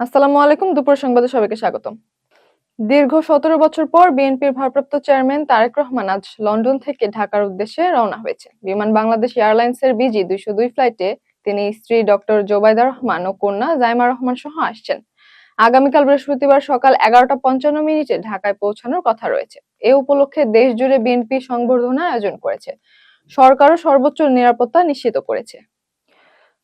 আসসালামু আলাইকুম, দুপুর সংবাদে সবাইকে স্বাগতম। দীর্ঘ সতেরো বছর পর বিএনপির ভারপ্রাপ্ত চেয়ারম্যান তারেক রহমান আজ লন্ডন থেকে ঢাকার উদ্দেশ্যে রওনা হয়েছে বিমান বাংলাদেশ এয়ারলাইন্সের বিজি দুইশো দুই ফ্লাইটে তিনি স্ত্রী ডক্টর জোবাইদা রহমান ও কন্যা জাইমা রহমান সহ আসছেন। আগামীকাল বৃহস্পতিবার সকাল এগারোটা পঞ্চান্ন মিনিটে ঢাকায় পৌঁছানোর কথা রয়েছে। এ উপলক্ষে দেশ জুড়ে বিএনপি সংবর্ধনা আয়োজন করেছে। সরকারও সর্বোচ্চ নিরাপত্তা নিশ্চিত করেছে।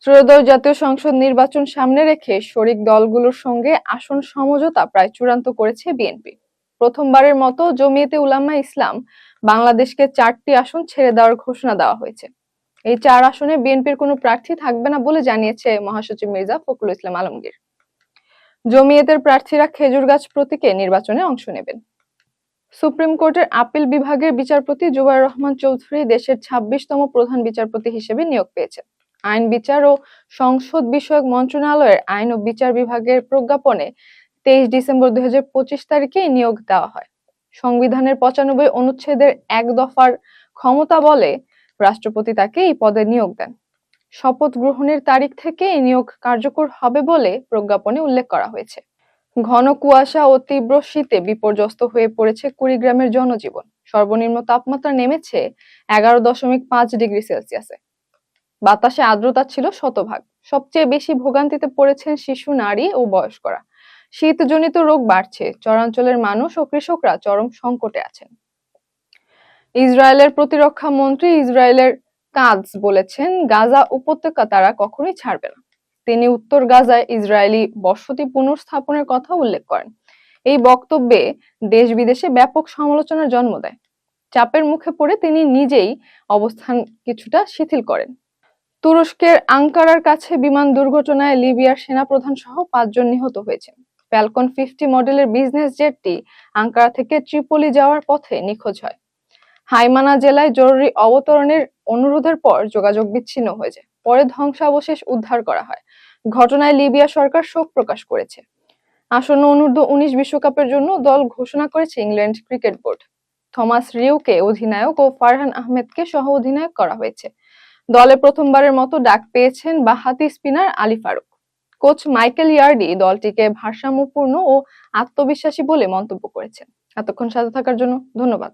ত্রয়োদশ জাতীয় সংসদ নির্বাচন সামনে রেখে শরিক দলগুলোর সঙ্গে আসন সমঝোতা প্রায় চূড়ান্ত করেছে বিএনপি। প্রথমবারের মতো জমিয়েতে উলামা ইসলাম বাংলাদেশকে চারটি আসন ছেড়ে দেওয়ার ঘোষণা দেওয়া হয়েছে। এই চার আসনে বিএনপির কোনো প্রার্থী থাকবে না বলে জানিয়েছে মহাসচিব মির্জা ফখরুল ইসলাম আলমগীর। জমিয়েতের প্রার্থীরা খেজুর গাছ প্রতীকে নির্বাচনে অংশ নেবেন। সুপ্রিম কোর্টের আপিল বিভাগের বিচারপতি জুবাইর রহমান চৌধুরী দেশের ছাব্বিশতম প্রধান বিচারপতি হিসেবে নিয়োগ পেয়েছেন। আইন বিচার ও সংসদ বিষয়ক মন্ত্রণালয়ের আইন ও বিচার বিভাগের প্রজ্ঞাপনে তেইশ ডিসেম্বর দুই হাজার পঁচিশ তারিখে নিয়োগ দেওয়া হয়। সংবিধানের পঁচানব্বই অনুচ্ছেদের এক দফার ক্ষমতা বলে রাষ্ট্রপতি তাকে এই পদে নিয়োগ দেন। শপথ গ্রহণের তারিখ থেকে এই নিয়োগ কার্যকর হবে বলে প্রজ্ঞাপনে উল্লেখ করা হয়েছে। ঘন কুয়াশা ও তীব্র শীতে বিপর্যস্ত হয়ে পড়েছে কুড়িগ্রামের জনজীবন। সর্বনিম্ন তাপমাত্রা নেমেছে এগারো দশমিক পাঁচ ডিগ্রি সেলসিয়াসে। বাতাসে আর্দ্রতা ছিল শতভাগ। সবচেয়ে বেশি ভোগান্তিতে পড়েছেন শিশু, নারী ও বয়স্করা। শীতজনিত রোগ বাড়ছে, চরাঞ্চলের মানুষ ও কৃষকরা চরম সংকটে আছেন। ইসরায়েলের প্রতিরক্ষা মন্ত্রী ইসরায়েলের কাজ বলেছেন, গাজা উপত্যকা তারা কখনোই ছাড়বে না। তিনি উত্তর গাজায় ইসরায়েলি বসতি পুনর্স্থাপনের কথা উল্লেখ করেন। এই বক্তব্যে দেশ বিদেশে ব্যাপক সমালোচনার জন্ম দেয়। চাপের মুখে পড়ে তিনি নিজেই অবস্থান কিছুটা শিথিল করেন। তুরস্কের আঙ্কারার কাছে বিমান দুর্ঘটনায় লিবিয়ার সেনাপ্রধান সহ পাঁচজন নিহত হয়েছেন ফ্যালকন ফিফটি মডেলের বিজনেস জেটটি আঙ্কারা থেকে ত্রিপলি যাওয়ার পথে নিখোঁজ হয়। হাইমানা জেলায় জরুরি অবতরণের অনুরোধের পর যোগাযোগ বিচ্ছিন্ন হয়ে যায় পরে ধ্বংসাবশেষ উদ্ধার করা হয়। ঘটনায় লিবিয়া সরকার শোক প্রকাশ করেছে। আসন্ন অনূর্ধ্ব উনিশ বিশ্বকাপের জন্য দল ঘোষণা করেছে ইংল্যান্ড ক্রিকেট বোর্ড। থমাস রিউকে অধিনায়ক ও ফারহান আহমেদকে সহ অধিনায়ক করা হয়েছে। দলে প্রথমবারের মতো ডাক পেয়েছেন বাহাতি spinner Ali Farooq. Coach Michael Yardy দলটিকে ভারসাম্যপূর্ণ ও আত্মবিশ্বাসী বলে মন্তব্য করেছেন। এতক্ষণ সাথে থাকার জন্য ধন্যবাদ।